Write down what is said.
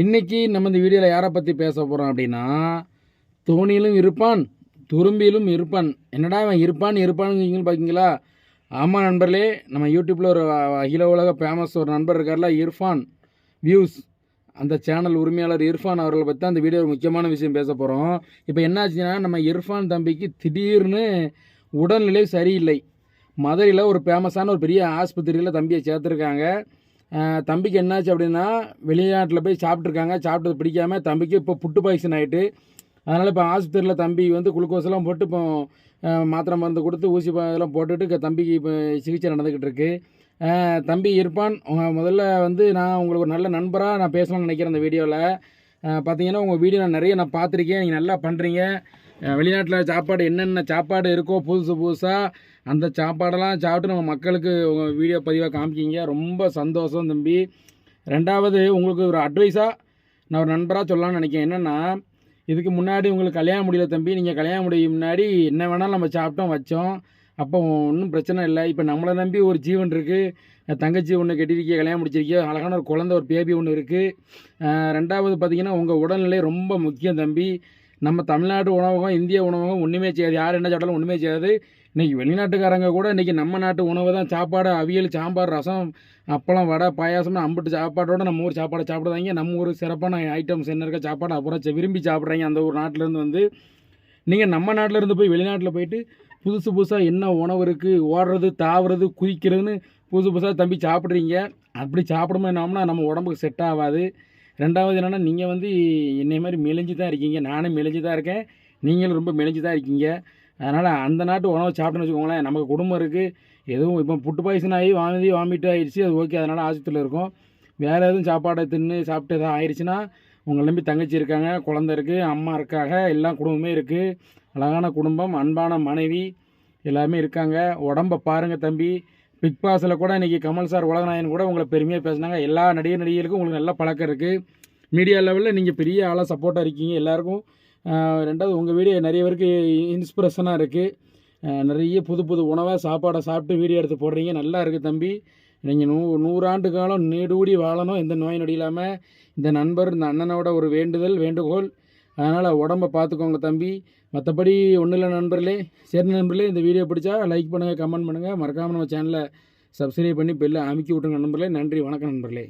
இன்னைக்கு நம்ம இந்த வீடியோவில் யாரை பற்றி பேச போகிறோம் அப்படின்னா தோணியிலும் இருப்பான் துரும்பியிலும் இருப்பான். என்னடா அவன் இருப்பான் இருப்பான்னு பார்க்கிங்களா ஆமாம் நண்பர்களே நம்ம யூடியூப்பில் ஒரு அகில உலக ஃபேமஸ் ஒரு நண்பர் இருக்கார்ல இர்ஃபான் வியூஸ். அந்த சேனல் உரிமையாளர் இர்ஃபான் அவர்களை பற்றி தான் அந்த வீடியோ ஒரு முக்கியமான விஷயம் பேச போகிறோம் இப்போ என்னாச்சுன்னா நம்ம இர்ஃபான் தம்பிக்கு திடீர்னு உடல்நிலை சரியில்லை. மதுரையில் ஒரு ஃபேமஸான ஒரு பெரிய ஆஸ்பத்திரியில் தம்பியை சேர்த்துருக்காங்க. தம்பிக்கு என்னாச்சு அப்படின்னா வெளிநாட்டில் போய் சாப்பிட்ருக்காங்க சாப்பிட்டது பிடிக்காம தம்பிக்கு இப்போ புட்டு பாய்சன் ஆகிட்டு அதனால் இப்போ ஆஸ்பத்திரியில் தம்பி வந்து குளுக்கோஸ்லாம் போட்டு இப்போ மாத்திரை மருந்து கொடுத்து ஊசி ப- இதெல்லாம் போட்டுட்டு தம்பிக்கு இப்போ சிகிச்சை நடந்துக்கிட்டு இருக்கு. தம்பி இருப்பான். முதல்ல வந்து நான் உங்களுக்கு ஒரு நல்ல நண்பராக நான் பேசணும்னு நினைக்கிறேன் அந்த வீடியோவில் பார்த்தீங்கன்னா உங்கள் வீடியோ நான் நிறைய நான் பார்த்துருக்கேன். நீங்கள் நல்லா பண்ணுறீங்க வெளிநாட்டில் சாப்பாடு என்னென்ன சாப்பாடு இருக்கோ புதுசு புதுசாக அந்த சாப்பாடெல்லாம் சாப்பிட்டு நம்ம மக்களுக்கு உங்கள் வீடியோ பதிவாக காமிக்கிங்க. ரொம்ப சந்தோஷம் தம்பி. ரெண்டாவது உங்களுக்கு ஒரு அட்வைஸாக நான் ஒரு நண்பராக சொல்லலாம்னு நினைக்கிறேன். என்னென்னா இதுக்கு முன்னாடி உங்களுக்கு கல்யாணம் முடியல தம்பி. நீங்கள் கல்யாணம் முடியும் முன்னாடி என்ன வேணாலும் நம்ம சாப்பிட்டோம் வச்சோம். அப்போ ஒன்றும் பிரச்சனை இல்லை. இப்போ நம்மளை நம்பி ஒரு ஜீவன் இருக்குது தங்கச்சி ஒன்று கட்டிருக்கீங்க கல்யாணம் முடிச்சிருக்கியோ அழகான ஒரு குழந்தை ஒரு பேபி ஒன்று இருக்குது ரெண்டாவது பார்த்தீங்கன்னா உங்கள் உடல்நிலை ரொம்ப முக்கியம் தம்பி. நம்ம தமிழ்நாட்டு உணவகம் இந்திய உணவகம் ஒன்றுமே செய்யாது. யார் என்ன சாப்பிட்டாலும் ஒன்றுமே செய்யாது. இன்றைக்கி வெளிநாட்டுக்காரங்க கூட இன்றைக்கி நம்ம நாட்டு உணவு தான். சாப்பாடு அவியல் சாம்பார் ரசம் அப்பளம் வடை பாயாசம்னு அம்பிட்டு சாப்பாட்டோட நம்ம ஊர் சாப்பாடை சாப்பிடுதாங்க நம்ம ஊர் சிறப்பான ஐட்டம்ஸ் என்ன இருக்க சாப்பாடு அப்புறம் விரும்பி சாப்பிட்றாங்க அந்த ஒரு நாட்டிலேருந்து வந்து. நீங்கள் நம்ம நாட்டில் இருந்து போய் வெளிநாட்டில் போயிட்டு புதுசு புதுசாக என்ன உணவு இருக்குது ஓடுறது தாவுறது குதிக்கிறதுன்னு புதுசு புதுசாக தம்பி சாப்பிட்றீங்க. அப்படி சாப்பிடாம என்னோம்னா நம்ம உடம்புக்கு செட் ஆகாது. ரெண்டாவது என்னென்னா நீங்கள் வந்து என்னை மாதிரி மெலிஞ்சு தான் இருக்கீங்க. நானும் மெலிஞ்சு தான் இருக்கேன். நீங்களும் ரொம்ப மெலிஞ்சு தான் இருக்கீங்க. அதனால் அந்த நாட்டு உணவை சாப்பிட்டோன்னு வச்சுக்கோங்களேன் நமக்கு குடும்பம் இருக்குது எதுவும் இப்போ புட்டு பாய்சன் ஆகி வாந்தி வாமிட்டு ஆகிடுச்சு அது ஓகே அதனால் ஆஸ்பத்திரியில் இருக்கும். வேறு எதுவும் சாப்பாடை தின்னு சாப்பிட்டு எதாவது ஆயிடுச்சுன்னா உங்களை நம்பி தங்கச்சி இருக்காங்க குழந்தை இருக்குது அம்மா இருக்காங்க எல்லா குடும்பமே இருக்குது அழகான குடும்பம் அன்பான மனைவி எல்லாமே இருக்காங்க. உடம்ப பாருங்கள் தம்பி. பிக் பாஸில் கூட இன்றைக்கி கமல் சார் உலகநாயகன் கூட உங்களை பெருமையாக பேசுனாங்க. எல்லா நடிகர் நடிகர்களுக்கும் உங்களுக்கு நல்ல பழக்கம் இருக்குது மீடியா லெவலில் நீங்கள் பெரிய ஆளாக சப்போர்ட்டாக இருக்கீங்க எல்லாருக்கும். ரெண்டாவது உங்கள் வீடியோ நிறைய பேருக்கு இன்ஸ்பிரேஷனாக இருக்குது நிறைய புது புது உணவாக சாப்பாடை சாப்பிட்டு வீடியோ எடுத்து போடுறீங்க. நல்லா இருக்குது தம்பி. நீங்கள் நூ நூறாண்டு காலம் நீடூடி வாழணும். எந்த நோய் நொடி இல்லாமல் இந்த நண்பர் இந்த அண்ணனோட ஒரு வேண்டுதல் வேண்டுகோள். அதனால் உடம்ப பார்த்துக்கோங்க தம்பி. மற்றபடி ஒன்றும் இல்லை நண்பர்களே. சரி நண்பர்களே இந்த வீடியோ பிடிச்சா லைக் பண்ணுங்கள் கமெண்ட் பண்ணுங்கள் மறக்காமல் நம்ம சேனலை சப்ஸ்கிரைப் பண்ணி பெல்லை அமுக்கி விட்டுருங்க நண்பர்களே. நன்றி வணக்கம் நண்பர்களே.